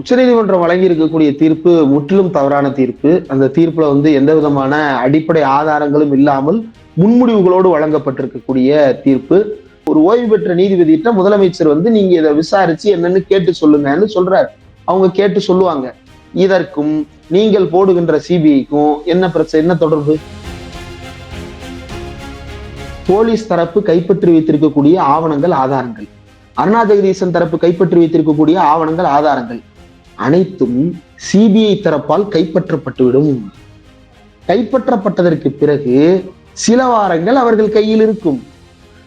உச்சநீதிமன்றம் வழங்கி இருக்கக்கூடிய தீர்ப்பு முற்றிலும் தவறான தீர்ப்பு. அந்த தீர்ப்புல வந்து எந்த விதமான அடிப்படை ஆதாரங்களும் இல்லாமல் முன்முடிவுகளோடு வழங்கப்பட்டிருக்கக்கூடிய தீர்ப்பு. ஒரு ஓய்வு பெற்ற நீதிபதியிட்ட முதலமைச்சர் வந்து நீங்க இதை விசாரிச்சு என்னன்னு கேட்டு சொல்லுங்கன்னு சொல்றாரு. அவங்க கேட்டு சொல்லுவாங்க. இதற்கும் நீங்கள் போடுகின்ற சிபிஐக்கும் என்ன பிரச்சனை என்ன தொடர்பு? போலீஸ் தரப்பு கைப்பற்றி வைத்திருக்கக்கூடிய ஆவணங்கள் ஆதாரங்கள். அருணா ஜெகதீசன் தரப்பு கைப்பற்றி வைத்திருக்கக்கூடிய ஆவணங்கள் ஆதாரங்கள். அனைத்தும் சிபிஐ தரப்பால் கைப்பற்றப்பட்டுவிடும். கைப்பற்றப்பட்டதற்கு பிறகு சில வாரங்கள் அவர்கள் கையில் இருக்கும்.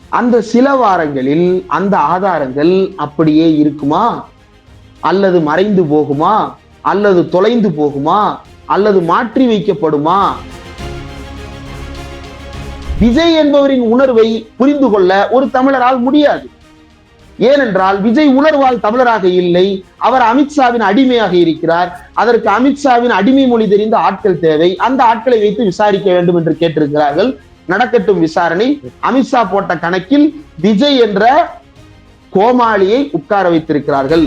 அந்த சில வாரங்களில் அந்த ஆதாரங்கள் அப்படியே இருக்குமா? அல்லது மறைந்து போகுமா? அல்லது தொலைந்து போகுமா? அல்லது மாற்றி வைக்கப்படுமா? விஜய் என்பவரின் உணர்வை புரிந்து கொள்ள ஒரு தமிழரால் முடியாது. ஏனென்றால் விஜய் உணர்வால் தமிழராக இல்லை. அவர் அமித்ஷாவின் அடிமையாக இருக்கிறார். அதற்கு அமித்ஷாவின் அடிமை மொழி தெரிந்த ஆட்கள் தேவை. அந்த ஆட்களை வைத்து விசாரிக்க வேண்டும் என்று கேட்டிருக்கிறார்கள். நடக்கட்டும் விசாரணை. அமித்ஷா போட்ட கணக்கில் விஜய் என்ற கோமாளியை உட்கார வைத்திருக்கிறார்கள்.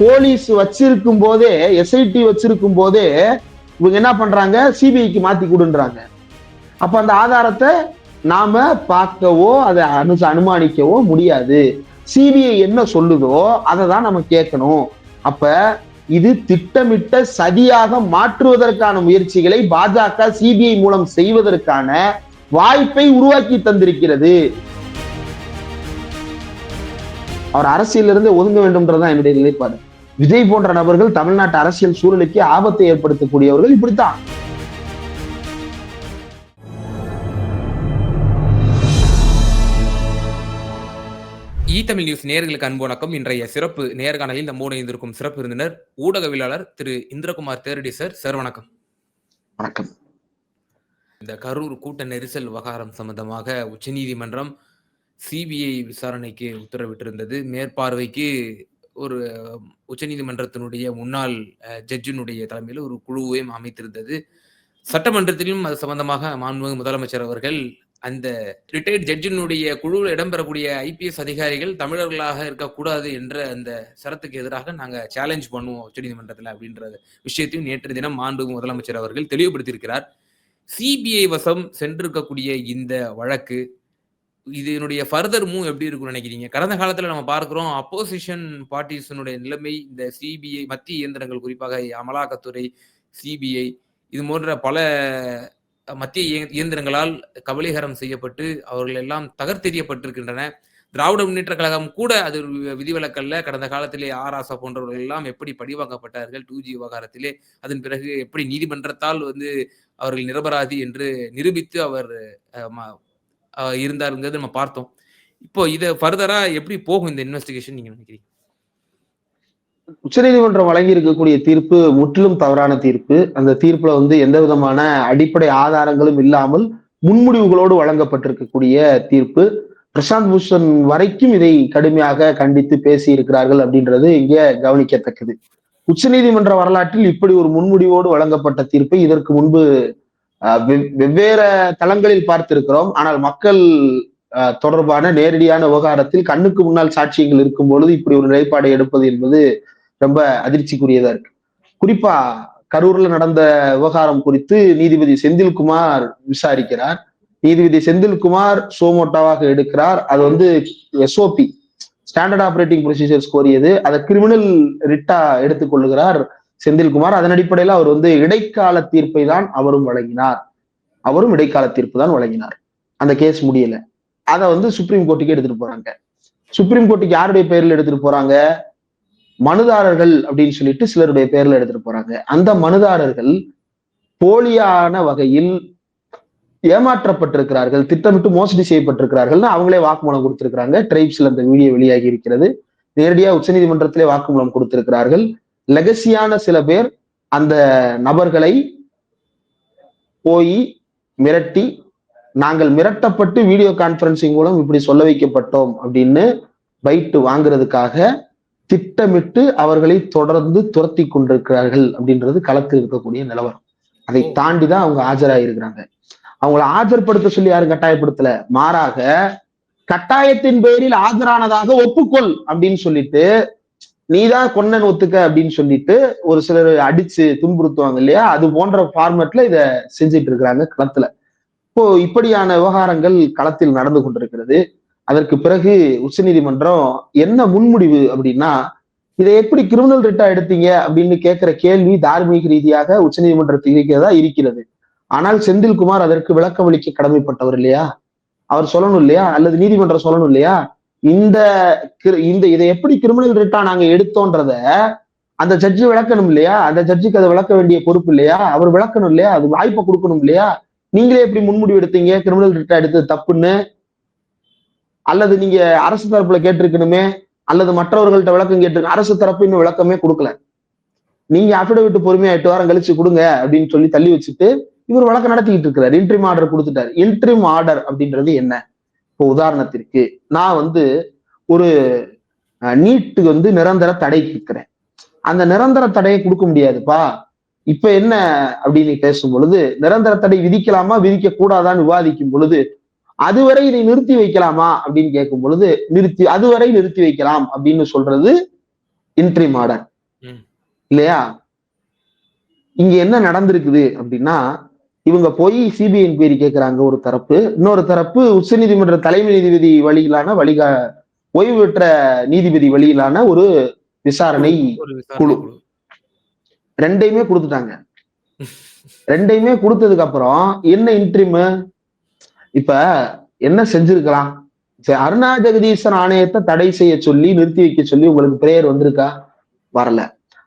போலீஸ் வச்சிருக்கும் போதே எஸ்ஐடி வச்சிருக்கும் போதே இவங்க என்ன பண்றாங்க? சிபிஐக்கு மாத்தி கொடுன்றாங்க. அப்ப அந்த ஆதாரத்தை நாம பார்க்கவோ அதை அனு அனுமானிக்கவோ முடியாது. சிபிஐ என்ன சொல்லுதோ அதை தான் நம்ம கேட்கணும். அப்ப இது திட்டமிட்ட சதியாக மாற்றுவதற்கான முயற்சிகளை பாஜக சிபிஐ மூலம் செய்வதற்கான வாய்ப்பை உருவாக்கி தந்திருக்கிறது. அவர் அரசியலிருந்து ஒதுங்க வேண்டும்ன்றதுதான் என்னுடைய நிலைப்பாடு. விஜய் போன்ற நபர்கள் தமிழ்நாட்டு அரசியல் சூழலுக்கு ஆபத்தை ஏற்படுத்தக்கூடியவர்கள் இப்படித்தான். இ தமிழ் நியூஸ் நேர்களுக்கு அன்பு வணக்கம். இன்றைய சிறப்பு நேர்காணலில் நம்மோடு இணைந்திருக்கும் சிறப்பு விருந்தினர் ஊடகவியலாளர் திரு இந்திரகுமார் தேரடி சார். சார் வணக்கம். வணக்கம். இந்த கரூர் கூட்ட நெரிசல் விவகாரம் சம்பந்தமாக உச்சநீதிமன்றம் சிபிஐ விசாரணைக்கு உத்தரவிட்டிருந்தது. மேற்பார்வைக்கு ஒரு உச்சநீதிமன்றத்தினுடைய முன்னாள் ஜட்ஜினுடைய தலைமையில் ஒரு குழுவையும் அமைத்திருந்தது. சட்டமன்றத்திலும் அது சம்பந்தமாக மாண்புமிகு முதலமைச்சர் அவர்கள் அந்த ரிட்டையர்ட் ஜட்ஜினுடைய குழுவில் இடம்பெறக்கூடிய ஐபிஎஸ் அதிகாரிகள் தமிழர்களாக இருக்கக்கூடாது என்ற அந்த சரத்துக்கு எதிராக நாங்கள் சேலஞ்ச் பண்ணுவோம் உச்சநீதிமன்றத்தில் அப்படின்ற விஷயத்தையும் நேற்று தினம் மாண்பு முதலமைச்சர் அவர்கள் தெளிவுபடுத்தியிருக்கிறார். சிபிஐ வசம் சென்றிருக்கக்கூடிய இந்த வழக்கு இதனுடைய ஃபர்தர் மூவ் எப்படி இருக்கும்னு நினைக்கிறீங்க? கடந்த காலத்தில் நம்ம பார்க்குறோம் அப்போசிஷன் பார்ட்டிஸனுடைய நிலைமை இந்த சிபிஐ மத்திய இயந்திரங்கள் குறிப்பாக அமலாக்கத்துறை சிபிஐ இது போன்ற பல மத்திய இயந்திரங்களால் கபலீகரம் செய்யப்பட்டு அவர்கள் எல்லாம் தகர்த்தெறியப்பட்டிருக்கின்றன. திராவிட முன்னேற்ற கழகம் கூட அது விதிவிலக்கல்ல. கடந்த காலத்திலே ஆராசா போன்றவர்கள் எல்லாம் எப்படி பழிவாங்கப்பட்டார்கள் டூ ஜி விவகாரத்திலே. அதன் பிறகு எப்படி நீதிமன்றத்தால் வந்து அவர்கள் நிரபராதி என்று நிரூபித்து அவர் இருந்தாருங்கிறது நம்ம பார்த்தோம். இப்போ இதை ஃபர்தரா எப்படி போகும் இந்த இன்வெஸ்டிகேஷன் நீங்க நினைக்கிறீங்க? உச்சநீதிமன்றம் வழங்கி இருக்கக்கூடிய தீர்ப்பு முற்றிலும் தவறான தீர்ப்பு. அந்த தீர்ப்புல வந்து எந்த விதமான அடிப்படை ஆதாரங்களும் இல்லாமல் முன்முடிவுகளோடு வழங்கப்பட்டிருக்கக்கூடிய தீர்ப்பு. பிரசாந்த் பூஷன் வரைக்கும் இதை கடுமையாக கண்டித்து பேசி இருக்கிறார்கள் அப்படின்றது இங்கே கவனிக்கத்தக்கது. உச்சநீதிமன்ற வரலாற்றில் இப்படி ஒரு முன்முடிவோடு வழங்கப்பட்ட தீர்ப்பை இதற்கு முன்பு வெவ்வேறு தளங்களில் பார்த்திருக்கிறோம். ஆனால் மக்கள் தொடர்பான நேரடியான விவகாரத்தில் கண்ணுக்கு முன்னால் சாட்சியங்கள் இருக்கும் பொழுது இப்படி ஒரு நிலைப்பாடை எடுப்பது என்பது ரொம்ப அதிர்ச்சிக்குரியதா இருக்கு. குறிப்பா கரூர்ல நடந்த விவகாரம் குறித்து நீதிபதி செந்தில்குமார் விசாரிக்கிறார். நீதிபதி செந்தில்குமார் சோமோட்டாவாக எடுக்கிறார். அது வந்து எஸ்ஓபி ஸ்டாண்டர்ட் ஆப்ரேட்டிங் ப்ரொசீஜர்ஸ் கோரியது. அதை கிரிமினல் ரிட்டா எடுத்துக்கொள்ளுகிறார் செந்தில்குமார். அதன் அடிப்படையில் அவர் வந்து இடைக்கால தீர்ப்பை தான் அவரும் வழங்கினார். அவரும் இடைக்கால தீர்ப்பு தான் வழங்கினார். அந்த கேஸ் முடியல. அதை வந்து சுப்ரீம் கோர்ட்டுக்கு எடுத்துட்டு போறாங்க. சுப்ரீம் கோர்ட்டுக்கு யாருடைய பெயரில் எடுத்துட்டு போறாங்க? மனுதாரர்கள் அப்படின்னு சொல்லிட்டு சிலருடைய பேர்ல எடுத்துட்டு போறாங்க. அந்த மனுதாரர்கள் போலியான வகையில் ஏமாற்றப்பட்டிருக்கிறார்கள் திட்டமிட்டு மோசடி செய்யப்பட்டிருக்கிறார்கள்னு அவங்களே வாக்குமூலம் கொடுத்திருக்கிறாங்க. ட்ரைப்ஸ்ல அந்த வீடியோ வெளியாகி இருக்கிறது. நேரடியா உச்சநீதிமன்றத்திலே வாக்குமூலம் கொடுத்திருக்கிறார்கள். லெகசியான சில பேர் அந்த நபர்களை போய் மிரட்டி நாங்கள் மிரட்டப்பட்டு வீடியோ கான்பரன்சிங் மூலம் இப்படி சொல்ல வைக்கப்பட்டோம் அப்படின்னு பைட்டு வாங்குறதுக்காக திட்டமிட்டு அவர்களை தொடர்ந்து துரத்தி கொண்டிருக்கிறார்கள் அப்படின்றது களத்தில் இருக்கக்கூடிய நிலவரம். அதை தாண்டிதான் அவங்க ஆஜராயிருக்கிறாங்க. அவங்கள ஆஜர்படுத்த சொல்லி யாரும் கட்டாயப்படுத்தல. மாறாக கட்டாயத்தின் பேரில் ஆஜரானதாக ஒப்புக்கொள் அப்படின்னு சொல்லிட்டு நீதான் கொன்னன் ஒத்துக்க அப்படின்னு சொல்லிட்டு ஒரு சிலர் அடிச்சு துன்புறுத்துவாங்க இல்லையா? அது போன்ற ஃபார்மேட்ல இத செஞ்சிட்டு இருக்கிறாங்க களத்துல. இப்போ இப்படியான விவகாரங்கள் களத்தில் நடந்து கொண்டிருக்கிறது. அதற்கு பிறகு உச்சநீதிமன்றம் என்ன முன்முடிவு அப்படின்னா இதை எப்படி கிரிமினல் ரிட்டா எடுத்தீங்க அப்படின்னு கேட்கிற கேள்வி தார்மீக ரீதியாக உச்சநீதிமன்றத்தில் தான் இருக்கிறது. ஆனால் செந்தில்குமார் அதற்கு விளக்கம் அளிக்க கடமைப்பட்டவர் இல்லையா? அவர் சொல்லணும் இல்லையா? அல்லது நீதிமன்றம் சொல்லணும் இல்லையா? இந்த இந்த இதை எப்படி கிரிமினல் ரிட்டா நாங்க எடுத்தோன்றத அந்த ஜட்ஜி விளக்கணும் இல்லையா? அந்த ஜட்ஜிக்கு அதை விளக்க வேண்டிய பொறுப்பு இல்லையா? அவர் விளக்கணும் இல்லையா? அது வாய்ப்பை கொடுக்கணும் இல்லையா? நீங்களே எப்படி முன்முடிவு எடுத்தீங்க? கிரிமினல் ரிட்டா எடுத்தது தப்புன்னு அல்லது நீங்க அரசு தரப்புல கேட்டிருக்கணுமே அல்லது மற்றவர்கள்ட்ட விளக்கம் கேட்டு அரசு தரப்பு இன்னும் விளக்கமே கொடுக்கல. நீங்க அஃபிடவிட் பொறுமையா எட்டு வாரம் கழிச்சு கொடுங்க அப்படின்னு சொல்லி தள்ளி வச்சுட்டு இவர் வழக்கு நடத்திக்கிட்டு இருக்கிறார். இன்ட்ரிம் ஆர்டர் கொடுத்துட்டார். இன்ட்ரிம் ஆர்டர் அப்படின்றது என்ன? இப்போ உதாரணத்திற்கு நான் வந்து ஒரு நீட்டுக்கு வந்து நிரந்தர தடை கேட்கிறேன். அந்த நிரந்தர தடையை கொடுக்க முடியாதுப்பா. இப்ப என்ன அப்படின்னு பேசும் பொழுது நிரந்தர தடை விதிக்கலாமா விதிக்க கூடாதான்னு விவாதிக்கும் பொழுது அதுவரை இதை நிறுத்தி வைக்கலாமா அப்படின்னு கேட்கும் பொழுது நிறுத்தி அதுவரை நிறுத்தி வைக்கலாம் அப்படின்னு சொல்றது இன்ட்ரி மாடர் இல்லையா? இங்க என்ன நடந்திருக்குது அப்படின்னா இவங்க போய் சிபிஐ என்கொயரி கேட்கிறாங்க ஒரு தரப்பு. இன்னொரு தரப்பு உச்சநீதிமன்ற தலைமை நீதிபதி வழியிலான வழிகா ஓய்வு பெற்ற நீதிபதி வழியிலான ஒரு விசாரணை குழு. ரெண்டையுமே கொடுத்துட்டாங்க. ரெண்டையுமே கொடுத்ததுக்கு அப்புறம் என்ன இன்ட்ரிம் இப்ப என்ன செஞ்சிருக்கலாம்? சரி அருணா ஜெகதீசன் ஆணையத்தை தடை செய்ய சொல்லி நிறுத்தி வைக்க சொல்லி உங்களுக்கு பிரேயர் வந்திருக்கா? வரல.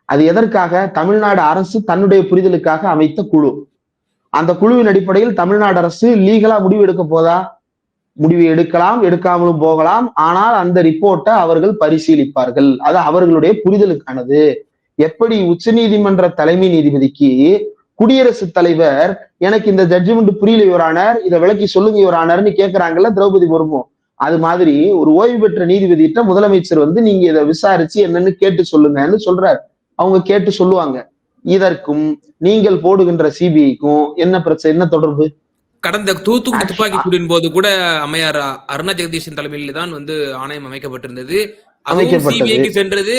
அது எதற்காக? தமிழ்நாடு அரசு தன்னுடைய புரிதலுக்காக அமைத்த குழு. அந்த குழுவின் அடிப்படையில் தமிழ்நாடு அரசு லீகலா முடிவு எடுக்க போதா? முடிவு எடுக்கலாம் எடுக்காமலும் போகலாம். ஆனால் அந்த ரிப்போர்ட்டை அவர்கள் பரிசீலிப்பார்கள். அது அவர்களுடைய புரிதலுக்கானது. எப்படி உச்சநீதிமன்ற தலைமை நீதிபதிக்கு குடியரசுத் தலைவர் எனக்கு இந்த ஜட்ஜ்மெண்ட் புரியல யுவரானர் இதை விளக்கி சொல்லுங்க யுவரானர்னு கேட்கிறாங்கல்ல திரௌபதி முர்மு. அது மாதிரி ஒரு ஓய்வு பெற்ற நீதிபதியிட்ட முதலமைச்சர் வந்து நீங்க இதை விசாரிச்சு என்னன்னு கேட்டு சொல்லுங்கன்னு சொல்றாரு. அவங்க கேட்டு சொல்லுவாங்க. இதற்கும் நீங்கள் போடுகின்ற சிபிஐக்கும் என்ன பிரச்சனை என்ன தொடர்பு? கடந்த தூத்துக்குடி துப்பாக்கி சூடின் போது கூட அம்மையார் அருணா ஜெகதீஷன் தலைமையில் தான் வந்து ஆணையம் அமைக்கப்பட்டிருந்தது. சிபிஐக்கு சென்றது.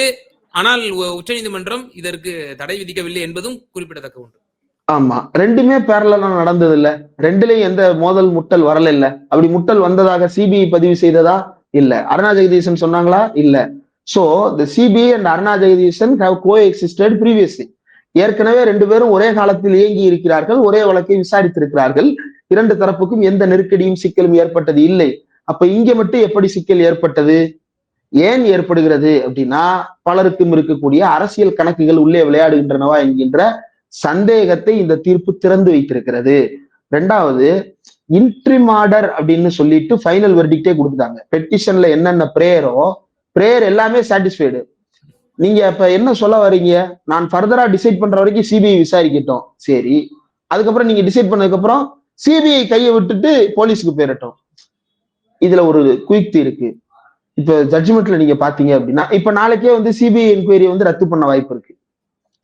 ஆனால் உச்சநீதிமன்றம் இதற்கு தடை விதிக்கவில்லை என்பதும் குறிப்பிடத்தக்க ஒன்று. ஆமா. ரெண்டுமே பேரலா நடந்தது இல்ல ரெண்டுலயும் எந்த மோதல் முட்டல் வரல இல்ல. அப்படி முட்டல் வந்ததாக சிபிஐ பதிவு செய்ததா? இல்ல. அருணா ஜெகதீசன் சொன்னாங்களா? இல்ல. So the CBI and Aruna Jagadeesan have coexisted previously ஏற்கனவே ரெண்டு பேரும் ஒரே காலத்தில் இயங்கி இருக்கிறார்கள் ஒரே வழக்கை விசாரித்திருக்கிறார்கள். இரண்டு தரப்புக்கும் எந்த நெருக்கடியும் சிக்கலும் ஏற்பட்டது இல்லை. அப்ப இங்க மட்டும் எப்படி சிக்கல் ஏற்பட்டது? ஏன் ஏற்படுகிறது? அப்படின்னா பலருக்கும் இருக்கக்கூடிய அரசியல் கணக்குகள் உள்ளே விளையாடுகின்றனவா என்கின்ற சந்தேகத்தை இந்த தீர்ப்பு திறந்து வைத்திருக்கிறது. ரெண்டாவது இன்ட்ரிம் ஆர்டர் அப்படின்னு சொல்லிட்டு ஃபைனல் வெர்டிக்டே கொடுத்துட்டாங்க. பெட்டிஷன்ல என்னென்ன ப்ரேயரோ ப்ரேயர் எல்லாமே சாட்டிஸ்ஃபைடு நீங்க இப்ப என்ன சொல்ல வரீங்க நான் ஃபர்தரா டிசைட் பண்ற வரைக்கும் சிபிஐ விசாரிக்கட்டும். சரி. அதுக்கப்புறம் நீங்க டிசைட் பண்ணதுக்கு அப்புறம் சிபிஐ கையை விட்டுட்டு போலீஸுக்கு போயிடட்டும் இதுல ஒரு குயிக்தி இருக்கு. இப்ப ஜட்ஜ்மெண்ட்ல நீங்க பாத்தீங்க அப்படின்னா இப்ப நாளைக்கே வந்து சிபிஐ என்கொயரி வந்து ரத்து பண்ண வாய்ப்பு இருக்கு.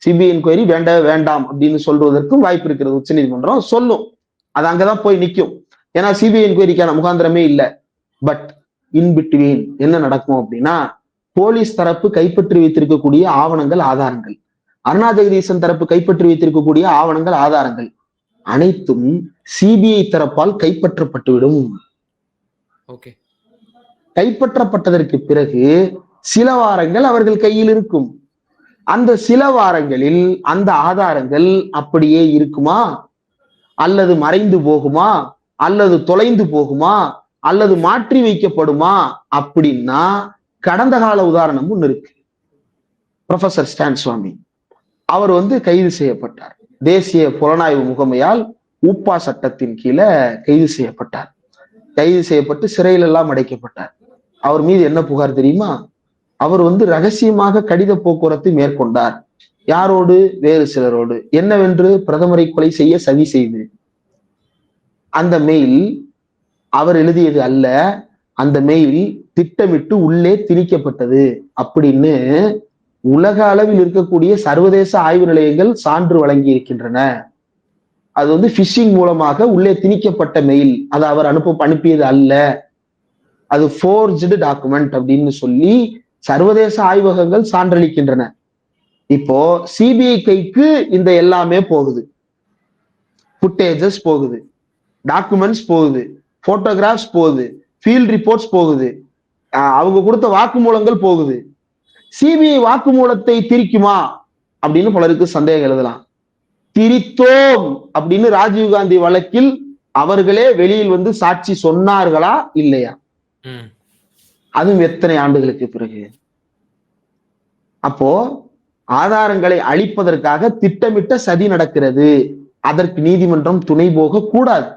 சிபிஐ என்கொயரி வேண்ட வேண்டாம் அப்படின்னு சொல்வதற்கும் வாய்ப்பு இருக்கிறது. உச்சநீதிமன்றம் சொல்லும். அது அங்கதான் போய் நிற்கும் ஏன்னா சிபிஐ என்கொயரிக்கான முகாந்திரமே இல்லை. பட் இன் பிட்வீன் என்ன நடக்கும் அப்படின்னா போலீஸ் தரப்பு கைப்பற்றி வைத்திருக்கக்கூடிய ஆவணங்கள் ஆதாரங்கள். அருணா ஜெகதீசன் தரப்பு கைப்பற்றி வைத்திருக்கக்கூடிய ஆவணங்கள் ஆதாரங்கள் அனைத்தும் சிபிஐ தரப்பால் கைப்பற்றப்பட்டுவிடும். ஓகே. கைப்பற்றப்பட்டதற்கு பிறகு சில வாரங்கள் அவர்கள் கையில் இருக்கும். அந்த சில வாரங்களில் அந்த ஆதாரங்கள் அப்படியே இருக்குமா? அல்லது மறைந்து போகுமா? அல்லது தொலைந்து போகுமா? அல்லது மாற்றி வைக்கப்படுமா? அப்படின்னா கடந்த கால உதாரணம் ஒன்று இருக்கு. ப்ரொஃபசர் ஸ்டான் சுவாமி அவர் வந்து கைது செய்யப்பட்டார். தேசிய புலனாய்வு முகமையால் உப்பா சட்டத்தின் கீழே கைது செய்யப்பட்டார். கைது செய்யப்பட்டு சிறையில் எல்லாம் அடைக்கப்பட்டார். அவர் மீது என்ன புகார் தெரியுமா? அவர் வந்து ரகசியமாக கடித போக்குவரத்து மேற்கொண்டார். யாரோடு? வேறு சிலரோடு. என்னவென்று பிரதமரை கொலை செய்ய சதி செய்து. அந்த மெயில் அவர் எழுதியது அல்ல. அந்த மெயில் திட்டமிட்டு உள்ளே திணிக்கப்பட்டது. அப்படின்னு உலக அளவில் இருக்கக்கூடிய சர்வதேச ஆய்வு நிலையங்கள் சான்று வழங்கி இருக்கின்றன அது வந்து ஃபிஷிங் மூலமாக உள்ளே திணிக்கப்பட்ட மெயில் அதை அவர் அனுப்ப அனுப்பியது அல்ல. அது ஃபோர்ஜ்டு டாக்குமெண்ட் அப்படின்னு சொல்லி சர்வதேச ஆய்வகங்கள் சான்றளிக்கின்றன. இப்போ சிபிஐ கைக்கு இந்த எல்லாமே போகுது. ஃபுட்டேஜஸ் போகுது. டாக்குமெண்ட்ஸ் போகுது. போட்டோகிராஃப்ஸ் போகுது. ஃபீல்ட் ரிப்போர்ட்ஸ் போகுது. அவங்க கொடுத்த வாக்குமூலங்கள் போகுது. சிபிஐ வாக்குமூலத்தை திரிக்குமா? அப்படின்னு பலருக்கு சந்தேகம் எழுதலாம். திரித்தோம் அப்படின்னு ராஜீவ்காந்தி வழக்கில் அவர்களே வெளியில் வந்து சாட்சி சொன்னார்களா இல்லையா? அதுவும் எத்தனை ஆண்டுகளுக்கு பிறகு? அப்போ ஆதாரங்களை அழிப்பதற்காக திட்டமிட்ட சதி நடக்கிறது. அதற்கு நீதிமன்றம் துணை போக கூடாது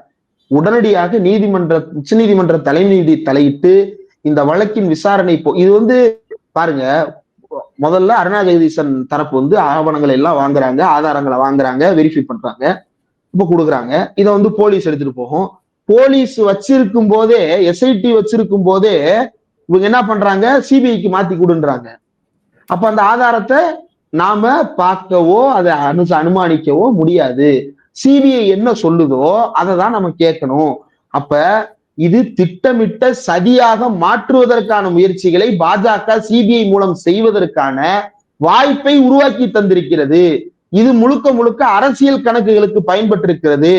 உடனடியாக நீதிமன்ற உச்ச நீதிமன்ற தலைமை தலையிட்டு இந்த வழக்கின் விசாரணை போ இது வந்து பாருங்க முதல்ல அருணா ஜெகதீசன் தரப்பு வந்து ஆவணங்களை எல்லாம் வாங்குறாங்க ஆதாரங்களை வாங்குறாங்க வெரிஃபை பண்றாங்க இப்ப கொடுக்குறாங்க. இதை வந்து போலீஸ் எடுத்துட்டு போகும். போலீஸ் வச்சிருக்கும் போதே எஸ்ஐடி வச்சிருக்கும் போதே இவங்க என்ன பண்றாங்க? சிபிஐக்கு மாத்தி கொடுன்றாங்க. அப்ப அந்த ஆதாரத்தை நாம பார்க்கவோ அதை அனு அனுமானிக்கவோ முடியாது. சிபிஐ என்ன சொல்லுதோ அதை தான் நம்ம கேட்கணும். அப்ப இது திட்டமிட்ட சதியாக மாற்றுவதற்கான முயற்சிகளை பாஜக சிபிஐ மூலம் செய்வதற்கான வாய்ப்பை உருவாக்கி தந்திருக்கிறது. இது முழுக்க முழுக்க அரசியல் கணக்குகளுக்கு பயன்பட்டிருக்கிறது.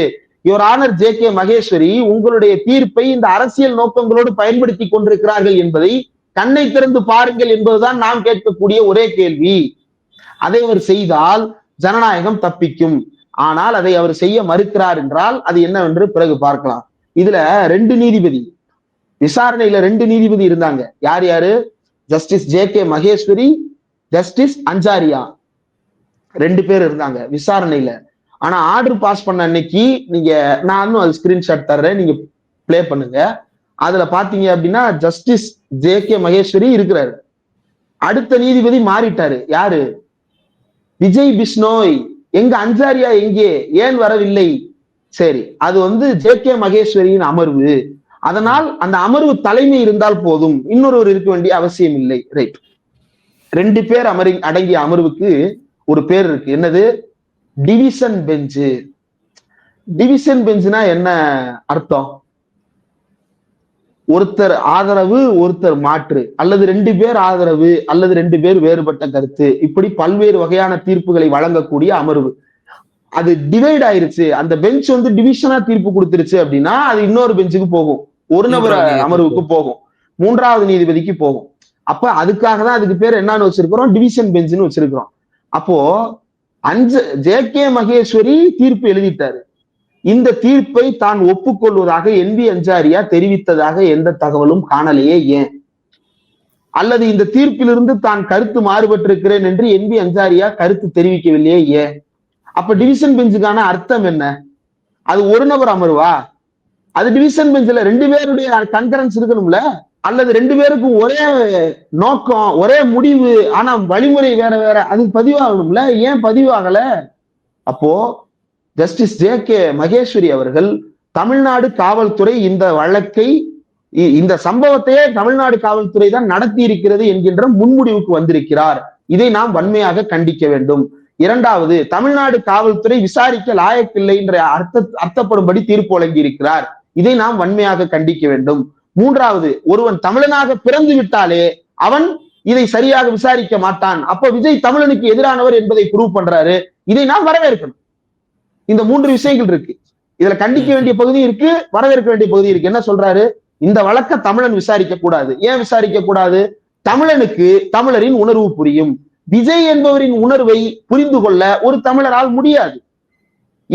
Your honour J K Maheshwari உங்களுடைய தீர்ப்பை இந்த அரசியல் நோக்கங்களோடு பயன்படுத்தி கொண்டிருக்கிறார்கள் என்பதை கண்ணை திறந்து பாருங்கள் என்பதுதான் நாம் கேட்கக்கூடிய ஒரே கேள்வி. அதை அவர் செய்தால் ஜனநாயகம் தப்பிக்கும். ஆனால் அதை அவர் செய்ய மறுக்கிறார் என்றால் அது என்னவென்று பிறகு பார்க்கலாம். இதுல ரெண்டு நீதிபதி விசாரணையில ரெண்டு நீதிபதி இருந்தாங்க. யார் யாரு? Justice J K Maheshwari justice Anjaria ரெண்டு பேர் இருந்தாங்க விசாரணையில. ஆனா ஆர்டர் பாஸ் பண்ண அன்னைக்கு நீங்க நானும் அது ஸ்கிரீன்ஷாட் தர்றேன். நீங்க ப்ளே பண்ணுங்க. அதுல பாத்தீங்க அப்படின்னா ஜஸ்டிஸ் ஜே கே மகேஸ்வரி இருக்கிறாரு. அடுத்த நீதிபதி மாறிட்டாரு. யாரு? விஜய் பிஷ்னோய் எங்க அஞ்சாரியா எங்கே? ஏன் வரவில்லை? சரி அது வந்து ஜே கே மகேஸ்வரியின் அமர்வு. அதனால் அந்த அமர்வு தலைமை இருந்தால் போதும். இன்னொருவர் இருக்க வேண்டிய அவசியம் இல்லை. ரைட் ரெண்டு பேர் அமரி அடங்கிய அமர்வுக்கு ஒரு பேர் இருக்கு. என்னது? டிவிஷன் பெஞ்சு டிவிஷன் பெஞ்சுனா என்ன அர்த்தம்? ஒருத்தர் ஆதரவு ஒருத்தர் மாற்று. அல்லது ரெண்டு பேர் ஆதரவு அல்லது ரெண்டு பேர் வேறுபட்ட கருத்து. இப்படி பல்வேறு வகையான தீர்ப்புகளை வழங்கக்கூடிய அமர்வு. அது டிவைட் ஆயிருச்சு. அந்த பெஞ்ச் வந்து டிவிஷனா தீர்ப்பு கொடுத்துருச்சு அப்படின்னா அது இன்னொரு பெஞ்சுக்கு போகும். ஒரு நபர் அமர்வுக்கு போகும். மூன்றாவது நீதிபதிக்கு போகும். அப்ப அதுக்காக தான் அதுக்கு பேர் என்னன்னு வச்சிருக்கிறோம்? டிவிஷன் பெஞ்சுன்னு வச்சிருக்கிறோம். அப்போ அஞ்சு ஜே கே மகேஸ்வரி தீர்ப்பு எழுதிட்டாரு. இந்த தீர்ப்பை தான் ஒப்புக்கொள்வதாக என் வி அஞ்சாரியா தெரிவித்ததாக எந்த தகவலும் காணலையே ஏன்? அல்லது இந்த தீர்ப்பிலிருந்து தான் கருத்து மாறுபட்டிருக்கிறேன் என்று என் வி அஞ்சாரியா கருத்து தெரிவிக்கவில்லையே ஏன்? அப்ப டிவிஷன் பெஞ்சுக்கான அர்த்தம் என்ன? அது ஒரு நபர் அமர்வா? அது டிவிஷன் பெஞ்சில் ரெண்டு பேருடைய கன்கரன்ஸ் இருக்கணும்ல? அல்லது ரெண்டு பேருக்கும் ஒரே நோக்கம் ஒரே முடிவு ஆனா வழிமுறை வேற வேற. அது பதிவாகணும்ல ஏன் பதிவாகல? அப்போ ஜஸ்டிஸ் ஜே கே மகேஸ்வரி அவர்கள் தமிழ்நாடு காவல்துறை இந்த வழக்கை இந்த சம்பவத்தையே தமிழ்நாடு காவல்துறை தான் நடத்தி இருக்கிறது என்கின்ற முன்முடிவுக்கு வந்திருக்கிறார். இதை நாம் வன்மையாக கண்டிக்க வேண்டும். இரண்டாவது தமிழ்நாடு காவல்துறை விசாரிக்க லாயக்கில்லை என்ற அர்த்த அர்த்தப்படும்படி தீர்ப்பு வழங்கி இருக்கிறார் இதை நாம் வன்மையாக கண்டிக்க வேண்டும். மூன்றாவது ஒருவன் தமிழனாக பிறந்து விட்டாலே அவன் இதை சரியாக விசாரிக்க மாட்டான். அப்ப விஜய் தமிழனுக்கு எதிரானவர் என்பதை ப்ரூவ் பண்றாரு. இதை நாம் வரவேற்கணும். இந்த மூன்று விஷயங்கள் இருக்கு. இதுல கண்டிக்க வேண்டிய பகுதி இருக்கு வரவேற்க வேண்டிய பகுதி இருக்கு. என்ன சொல்றாரு? இந்த வழக்க தமிழன் விசாரிக்க கூடாது. ஏன் விசாரிக்க கூடாது? தமிழனுக்கு தமிழரின் உணர்வு புரியும். விஜய் என்பவரின் உணர்வை புரிந்து கொள்ள ஒரு தமிழரால் முடியாது.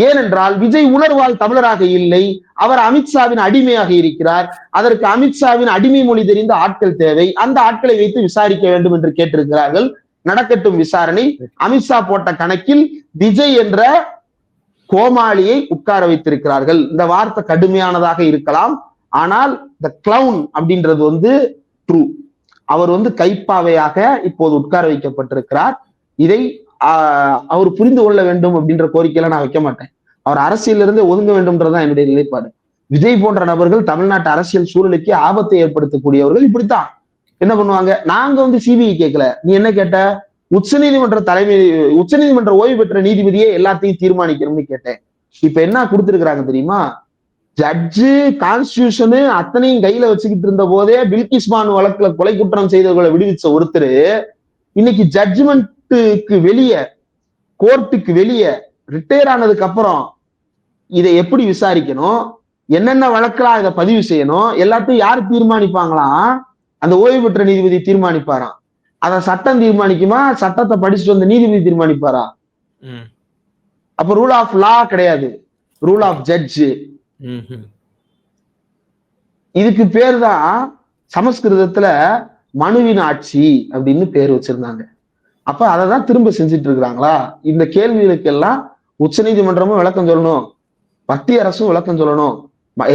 ஏனென்றால் விஜய் உணர்வால் தமிழராக இல்லை. அவர் அமித்ஷாவின் அடிமையாக இருக்கிறார். அதற்கு அமித்ஷாவின் அடிமை மொழி தெரிந்த ஆட்கள் தேவை. அந்த ஆட்களை வைத்து விசாரிக்க வேண்டும் என்று கேட்டிருக்கிறார்கள். நடக்கட்டும் விசாரணை. அமித்ஷா போட்ட கணக்கில் விஜய் என்ற கோமாளியை உட்கார வைத்திருக்கிறார்கள். இந்த வார்த்தை கடுமையானதாக இருக்கலாம். ஆனால் த கிளவுன் அப்படின்றது வந்து ட்ரூ அவர் வந்து கைப்பாவையாக இப்போது உட்கார வைக்கப்பட்டிருக்கிறார். இதை அவர் புரிந்து கொள்ள வேண்டும் அப்படின்ற கோரிக்கையில நான் வைக்க மாட்டேன். அவர் அரசியலிருந்து ஒதுங்க வேண்டும்ன்றதுதான் என்னுடைய நிலைப்பாடு. விஜய் போன்ற நபர்கள் தமிழ்நாட்டு அரசியல் சூழலுக்கு ஆபத்தை ஏற்படுத்தக்கூடியவர்கள் இப்படித்தான். என்ன பண்ணுவாங்க? நாங்க வந்து சிபிஐ கேட்கல நீ என்ன கேட்ட? உச்சநீதிமன்ற தலைமை உச்சநீதிமன்ற ஓய்வு பெற்ற நீதிபதியே எல்லாத்தையும் தீர்மானிக்கணும்னு கேட்டேன். இப்ப என்ன கொடுத்திருக்கிறாங்க தெரியுமா? ஜட்ஜு கான்ஸ்டியூஷனு அத்தனையும் கையில வச்சுக்கிட்டு இருந்த போதே பில்கிஸ்மான் வழக்குல கொலை குற்றம் செய்தவர்களை விடுவிச்ச ஒருத்தர் இன்னைக்கு ஜட்ஜ்மெண்ட்டுக்கு வெளியே கோர்ட்டுக்கு வெளியே ரிட்டையர் ஆனதுக்கு அப்புறம் இதை எப்படி விசாரிக்கணும்? என்னென்ன வழக்கெல்லாம் இதை பதிவு செய்யணும்? எல்லாத்தையும் யார் தீர்மானிப்பாங்களாம் அந்த ஓய்வு பெற்ற நீதிபதி தீர்மானிப்பாராம் அத சட்டம் தீர்மானிக்குமா? சட்டத்தை படிச்சுட்டு வந்த நீதிபதி தீர்மானிப்பாரா? அப்ப ரூல் ஆஃப் லா கிடையாது. Rule of judge. இதுக்கு பேர் தான் சமஸ்கிருதத்துல மனுவின் ஆட்சி அப்படின்னு பேர் வச்சிருந்தாங்க. அப்ப அதை தான் திரும்ப செஞ்சுட்டு இருக்கிறாங்களா இந்த கேள்விகளுக்கெல்லாம் உச்சநீதிமன்றமும் விளக்கம் சொல்லணும். மத்திய அரசும் விளக்கம் சொல்லணும்.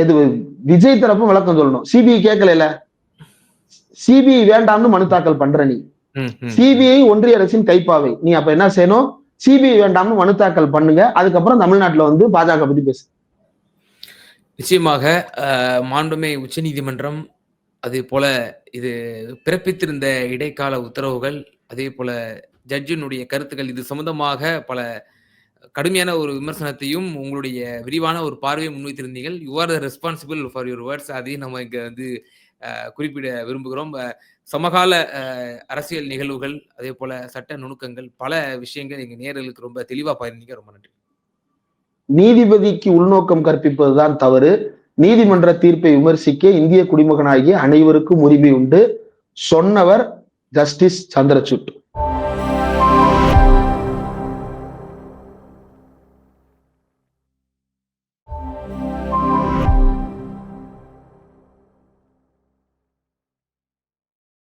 இது விஜய் தரப்பும் விளக்கம் சொல்லணும். சிபிஐ கேட்கல சிபிஐ வேண்டாம்னு மனு தாக்கல் பண்ற நீ. சிபிஐ ஒன்றிய அரசின் கைப்பாவை. நீ அப்ப என்ன செய்யணும்? சிபிஐ வேண்டாம்னு மனு தாக்கல் பண்ணுங்க. அதுக்கப்புறம் தமிழ்நாட்டுல வந்து பாஜக பத்தி பேசு. நிச்சயமாக மாண்புமை உச்சநீதிமன்றம் அதே போல இது பிறப்பித்திருந்த இடைக்கால உத்தரவுகள் அதே போல ஜட்ஜினுடைய கருத்துக்கள் இது சம்பந்தமாக பல கடுமையான ஒரு விமர்சனத்தையும் உங்களுடைய விரிவான ஒரு பார்வையை முன்வைத்திருந்தீர்கள். You are the responsible for your words அதையும் நம்ம இங்கே வந்து குறிப்பிட விரும்புகிறோம். சமகால அரசியல் நிகழ்வுகள் அதே போல சட்ட நுணுக்கங்கள் பல விஷயங்கள் எங்க நேர்களுக்கு ரொம்ப தெளிவா பகிர்ந்தீங்க. ரொம்ப நன்றி. நீதிபதிக்கு உள்நோக்கம் கற்பிப்பதுதான் தவறு. நீதிமன்ற தீர்ப்பை விமர்சிக்க இந்திய குடிமகனாகிய அனைவருக்கும் உரிமை உண்டு. சொன்னவர் ஜஸ்டிஸ் சந்திரசூட்